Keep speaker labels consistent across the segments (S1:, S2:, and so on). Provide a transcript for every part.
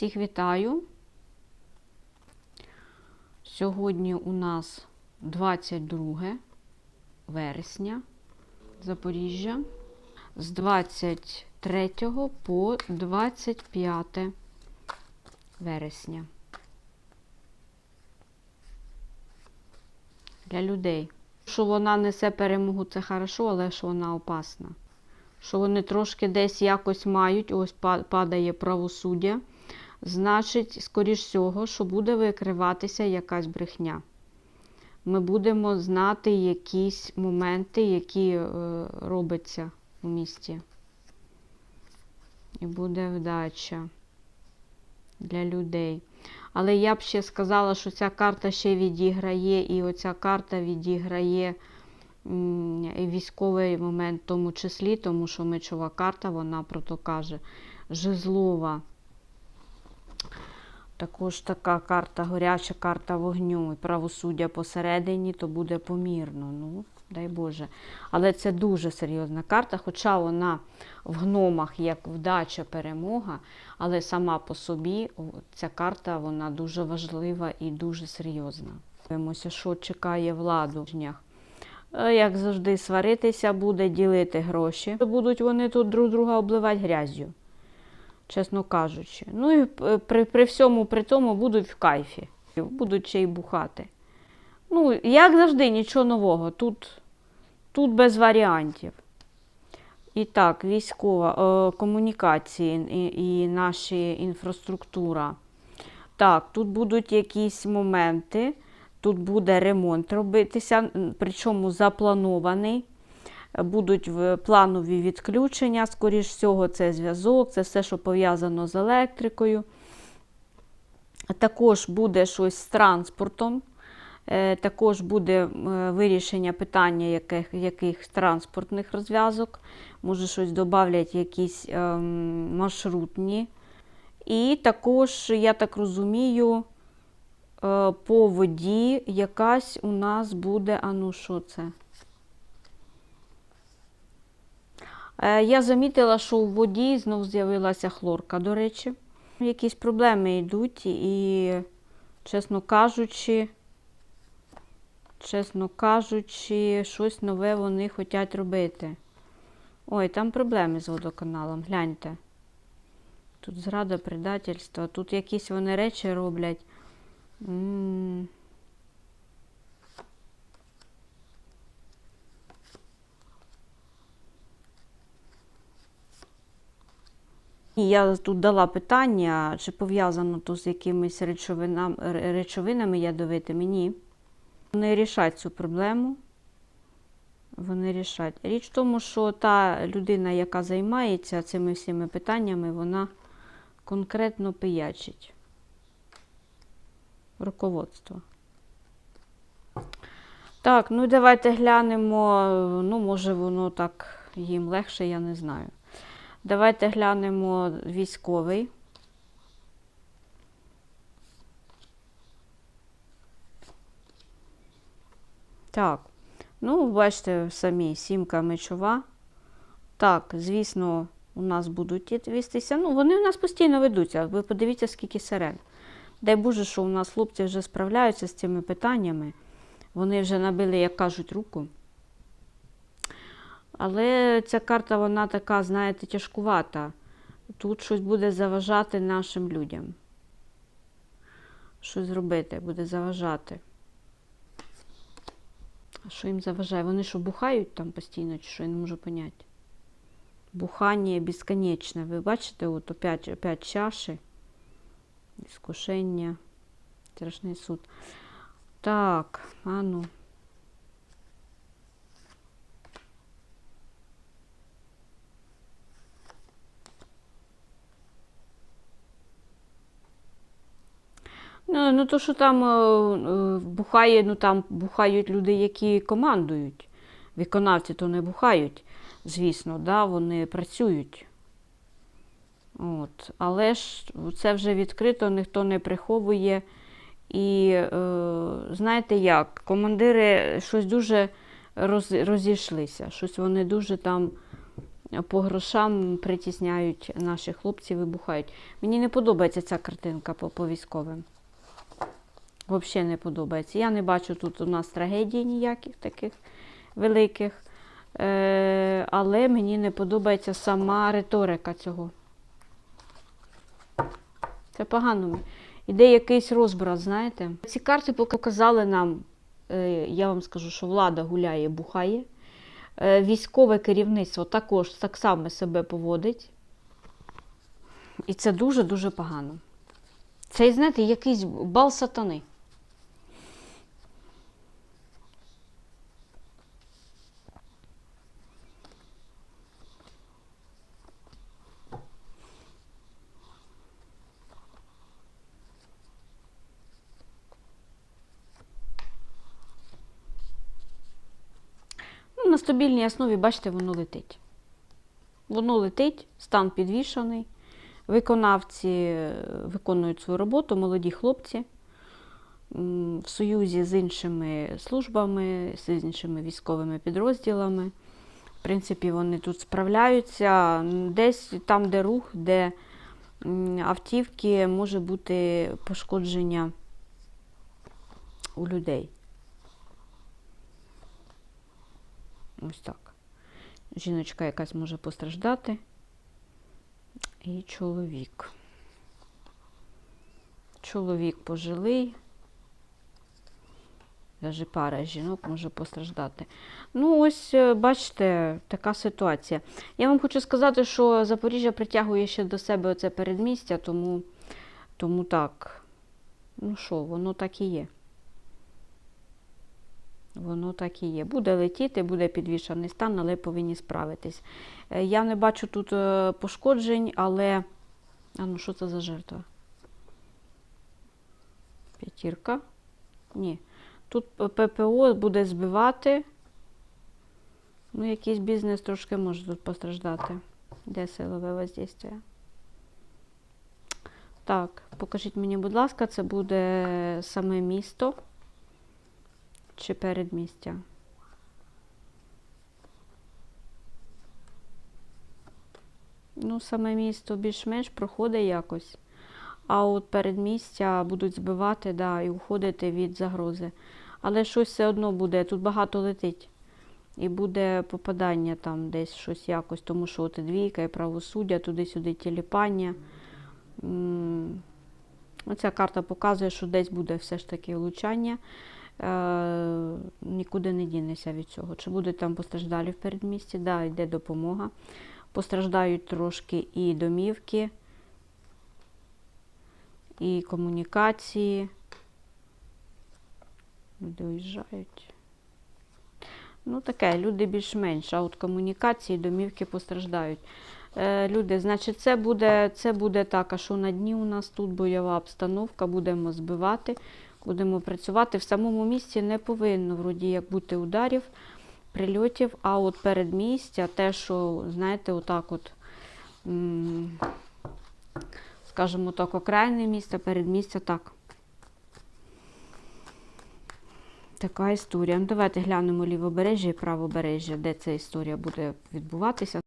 S1: Всіх вітаю. Сьогодні у нас 22 вересня Запоріжжя. З 23 по 25 вересня. Для людей. Що вона несе перемогу, це хорошо, але що вона опасна. Що вони трошки десь якось мають, ось падає правосуддя, значить, скоріш всього, що буде викриватися якась брехня. Ми будемо знати якісь моменти, які е, робляться у місті. І буде вдача для людей. Але я б ще сказала, що ця карта ще відіграє, і оця карта відіграє військовий момент в тому числі, тому що мечова карта, вона про то каже. Жезлова. Також така карта, горяча карта вогню і правосуддя посередині, то буде помірно. Ну, дай Боже. Але це дуже серйозна карта, хоча вона в гномах як вдача, перемога, але сама по собі ця карта вона дуже важлива і дуже серйозна. Дивимося, що чекає владу в днях. Е, Як завжди, сваритися буде, ділити гроші. Будуть вони тут друг друга обливати грязю, чесно кажучи. Ну і е, при, при всьому при тому будуть в кайфі, будуть ще й бухати. Ну, як завжди, нічого нового. Тут, тут без варіантів. І так, військова е, комунікації і, і наші інфраструктура. Так, тут будуть якісь моменти, тут буде ремонт робитися, причому запланований. Будуть планові відключення, скоріш всього, це зв'язок, це все, що пов'язано з електрикою. Також буде щось з транспортом. Е, Також буде вирішення питання яких, яких транспортних розв'язок. Може, щось додавлять якісь ем, маршрутні. І також, я так розумію, е, по воді якась у нас буде. А ну що це? Е, Я замітила, що у воді знов з'явилася хлорка, до речі. Якісь проблеми йдуть, і, чесно кажучи, чесно кажучи, щось нове вони хочуть робити. Ой, там проблеми з водоканалом, гляньте. Тут зрада, предательство, тут якісь вони речі роблять. М. І Я тут дала питання, чи пов'язано то з якимись речовинами, речовинами ядовитими. Ні. Вони рішать цю проблему. Вони рішать. Річ в тому, що та людина, яка займається цими всіми питаннями, вона конкретно пиячить. Руководство. Так, ну давайте глянемо. Ну, може, воно так їм легше, я не знаю. Давайте глянемо військовий. Так, ну, бачите, самі сімка мечова. Так, звісно, у нас будуть ті вестися. Ну, вони у нас постійно ведуться. Ви подивіться, скільки сирен. Дай Боже, що у нас хлопці вже справляються з цими питаннями. Вони вже набили, як кажуть, руку. Але ця карта, вона така, знаєте, тяжкувата. Тут щось буде заважати нашим людям. Щось зробити буде заважати. А що їм заважає? Вони що, бухають там постійно, чи що я не можу поняти? Бухання безконечне. Ви бачите, от опять, опять чаші, іскушення, страшний суд. Так, а ну. Ну, ну то, що там е, е, бухає, ну там бухають люди, які командують. Виконавці то не бухають, звісно, да, вони працюють. От. Але ж це вже відкрито, ніхто не приховує. І е, знаєте як, командири щось дуже роз, розійшлися, щось вони дуже там по грошам притісняють наші хлопці, вибухають. Мені не подобається ця картинка по, по військовим. Взагалі не подобається. Я не бачу тут у нас трагедій ніяких таких великих. Е, але мені не подобається сама риторика цього. Це погано. Іде якийсь розбрат, знаєте. Ці карти показали нам, е, я вам скажу, що влада гуляє, бухає. Е, Військове керівництво також так само себе поводить. І це дуже-дуже погано. Це, знаєте, якийсь бал сатани. Ну, на стабільній основі, бачите, воно летить. Воно летить, стан підвішаний. Виконавці е, виконують свою роботу, молоді хлопці в союзі з іншими службами, з іншими військовими підрозділами. В принципі, вони тут справляються. Десь там, де рух, де автівки, може бути пошкодження у людей. Ось так. Жіночка якась може постраждати. І чоловік. Чоловік пожилий. Даже пара жінок може постраждати. Ну, ось, е, бачите, така ситуація. Я вам хочу сказати, що Запоріжжя притягує ще до себе оце передмістя, тому, тому так. Ну що, воно так і є. Воно так і є. Буде летіти, буде підвішаний стан, але повинні справитись. Е, Я не бачу тут е, пошкоджень, але. А ну що це за жертва? П'ятірка? Ні. Тут ППО буде збивати. Ну, якийсь бізнес трошки може тут постраждати. Де силове воздействие? Так, покажіть мені, будь ласка, це буде саме місто чи передмістя? Ну, саме місто більш-менш проходить якось. А от передмістя будуть збивати да, і уходити від загрози. Але щось все одно буде, тут багато летить. І буде попадання там десь щось якось, тому що от і двійка, і правосуддя, туди-сюди тіліпання. Оця карта показує, що десь буде все ж таки влучання. Е, нікуди не дінеся від цього. Чи будуть там постраждалі в передмісті? Да, йде допомога. Постраждають трошки і домівки, і комунікації. Люди уїжджають. Ну, таке, люди більш-менш, а от комунікації, домівки постраждають. Е, люди, значить, це буде, це буде так, а що на дні у нас тут бойова обстановка, будемо збивати, будемо працювати. В самому місті не повинно вроді як бути ударів, прильотів, а от передмістя, те, що, знаєте, отак от, скажімо так, окраїне місто, передмістя так. Така історія. Ну, давайте глянемо лівобережжя і правобережжя, де ця історія буде відбуватися.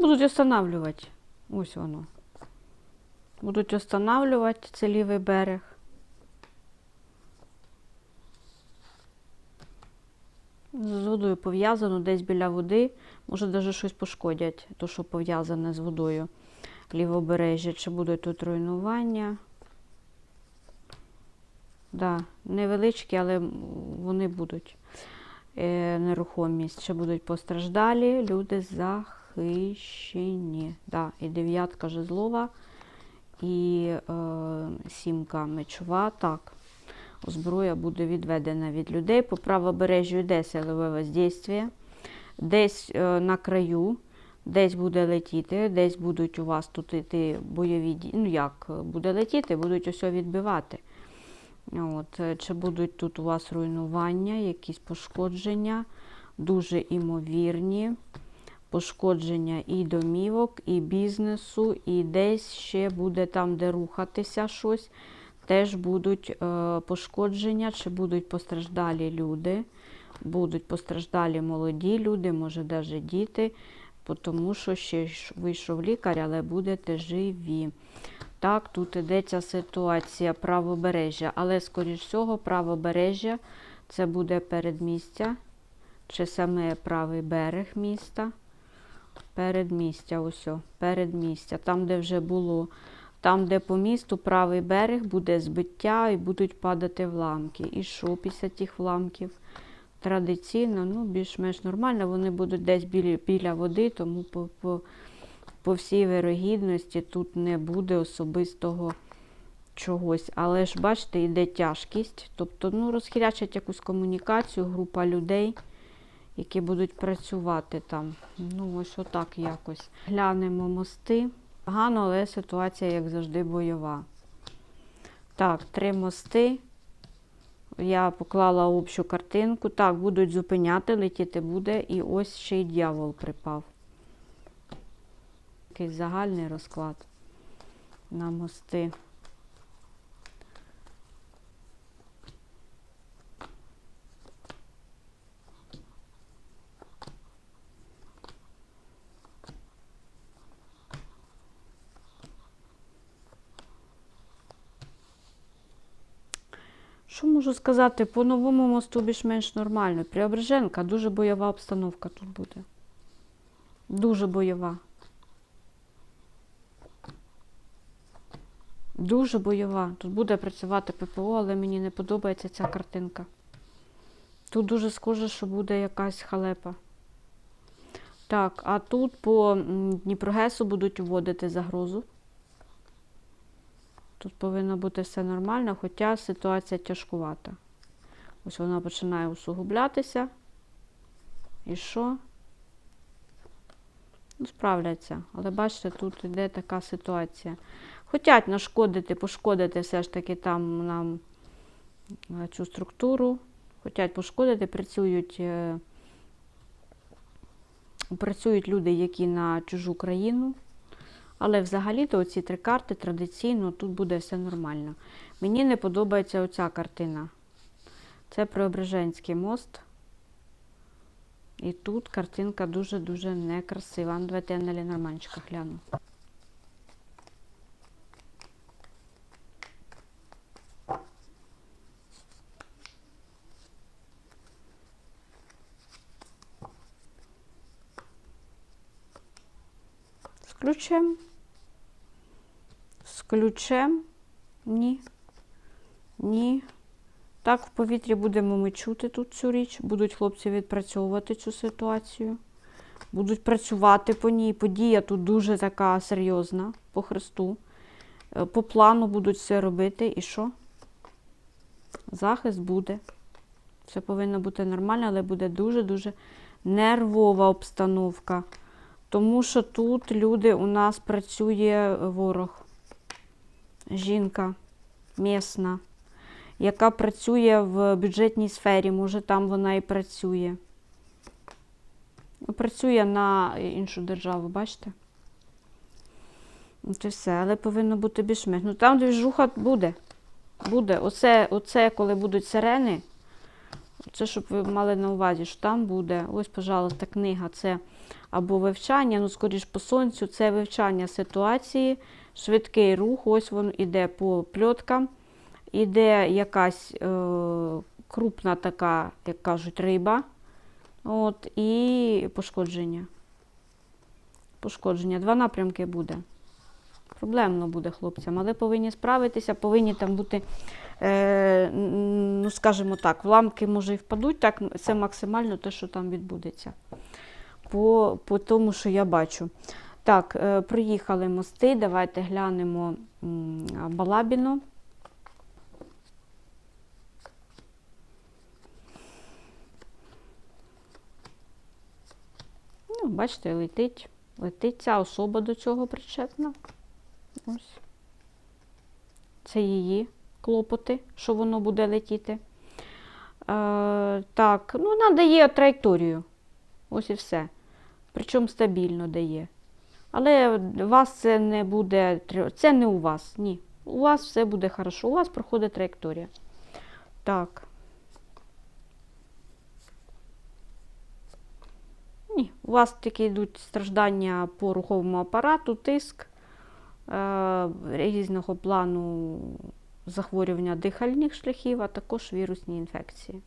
S1: Будуть останавливати. Ось воно. Будуть останавливати це лівий берег. З водою пов'язано десь біля води. Може, навіть щось пошкодять, то, що пов'язане з водою лівобережжя. Чи будуть тут руйнування? Да, невеличкі, але вони будуть. Е, нерухомість. Чи будуть постраждалі, люди захищені. Да, і дев'ятка жезлова, і е, сімка мечова. Так. Зброя буде відведена від людей. По правобережжю йде силове воздействие. Десь е, на краю, десь буде летіти, десь будуть у вас тут іти бойові дії. Ну як, буде летіти, будуть усе відбивати. От, е, чи будуть тут у вас руйнування, якісь пошкодження, дуже імовірні. Пошкодження і домівок, і бізнесу, і десь ще буде там, де рухатися щось, теж будуть е, пошкодження, чи будуть постраждалі люди, будуть постраждалі молоді люди, може навіть діти, тому що ще вийшов лікар, але будете живі. Так, тут йдеться ситуація правобережжя, але, скоріш всього, правобережжя це буде передмістя, чи саме правий берег міста. Передмістя, ось, передмістя, там, де вже було, там, де по місту правий берег буде збиття і будуть падати вламки. І що після тих вламків? Традиційно, ну, більш-менш нормально, вони будуть десь біля, біля води, тому по, по, по всій вирогідності тут не буде особистого чогось. Але ж, бачите, йде тяжкість. Тобто, ну, розхилячать якусь комунікацію, група людей які будуть працювати там. Ну, ось отак якось. Глянемо мости. Погано, але ситуація, як завжди, бойова. Так, три мости. Я поклала общу картинку. Так, будуть зупиняти, летіти буде. І ось ще й дьявол припав. Якийсь загальний розклад на мости. Що можу сказати? По новому мосту більш-менш нормально. Преображенка, дуже бойова обстановка тут буде. Дуже бойова. Дуже бойова. Тут буде працювати ППО, але мені не подобається ця картинка. Тут дуже схоже, що буде якась халепа. Так, а тут по Дніпрогесу будуть вводити загрозу. Тут повинно бути все нормально, хоча ситуація тяжкувата. Ось вона починає усугублятися. І що? Ну, справляться. Але бачите, тут йде така ситуація. Хотять нашкодити, пошкодити все ж таки там нам е, цю структуру. Хотять пошкодити, працюють, е, працюють люди, які на чужу країну. Але взагалі-то оці три карти традиційно тут буде все нормально. Мені не подобається оця картина. Це Преображенський мост. І тут картинка дуже-дуже некрасива. Ну, давайте я на Лінорманчика гляну. Ключем. Ключем. Ні. Ні. Так, в повітрі будемо ми чути тут цю річ. Будуть хлопці відпрацьовувати цю ситуацію. Будуть працювати по ній. Подія тут дуже така серйозна по Христу. Е, По плану будуть все робити. І що? Захист буде. Все повинно бути нормально, але буде дуже-дуже нервова обстановка. Тому що тут люди у нас працює ворог. Жінка місна, яка працює в бюджетній сфері, може там вона і працює. Працює на іншу державу, бачите? І все, але повинно бути більш-менш. Ну там двіжуха буде. Буде. Оце, оце, коли будуть сирени, це щоб ви мали на увазі, що там буде. Ось, пожалуйста, книга це або вивчання, ну, скоріш по сонцю, це вивчання ситуації, швидкий рух, ось він іде по пльоткам, іде якась е, крупна така, як кажуть, риба. От, і пошкодження. Пошкодження. Два напрямки буде. Проблемно буде хлопцям, але повинні справитися, повинні там бути, е, ну, скажімо так, вламки може і впадуть, так, це максимально те, що там відбудеться. По, по тому, що я бачу. Так, е, приїхали мости, давайте глянемо м, Балабіно. Ну, бачите, летить, летить ця особа до цього причетна. Ось. Це її клопоти, що воно буде летіти. Е, так, ну, вона дає траєкторію. Ось і все. Причому стабільно дає. Але вас це не буде, це не у вас, ні. У вас все буде хорошо, у вас проходить траєкторія. Так. Ні, у вас такі йдуть страждання по руховому апарату, тиск різного плану захворювання дихальних шляхів, а також вірусні інфекції.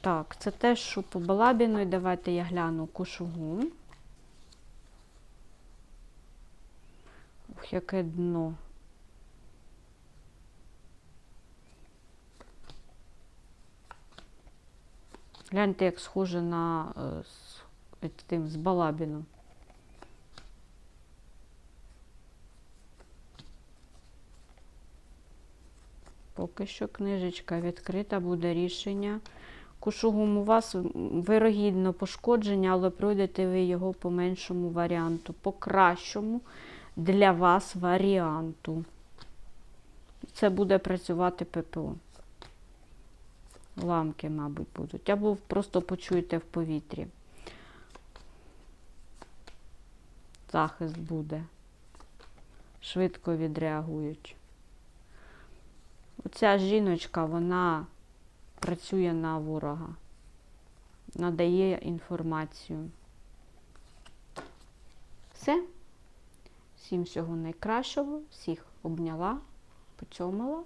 S1: Так, це те, що по балабіну. Давайте я гляну кошугу. Ух, яке дно. Гляньте, як схоже на е, з, е, тим, з балабіном. Поки що книжечка відкрита, буде рішення. Кушугум у вас вирогідно пошкодження, але пройдете ви його по меншому варіанту, по кращому для вас варіанту. Це буде працювати ППО. Ламки, мабуть, будуть. Або просто почуєте в повітрі. Захист буде. Швидко відреагують. Оця жіночка, вона працює на ворога, надає інформацію. Все. Всім всього найкращого, всіх обняла, поцьомала.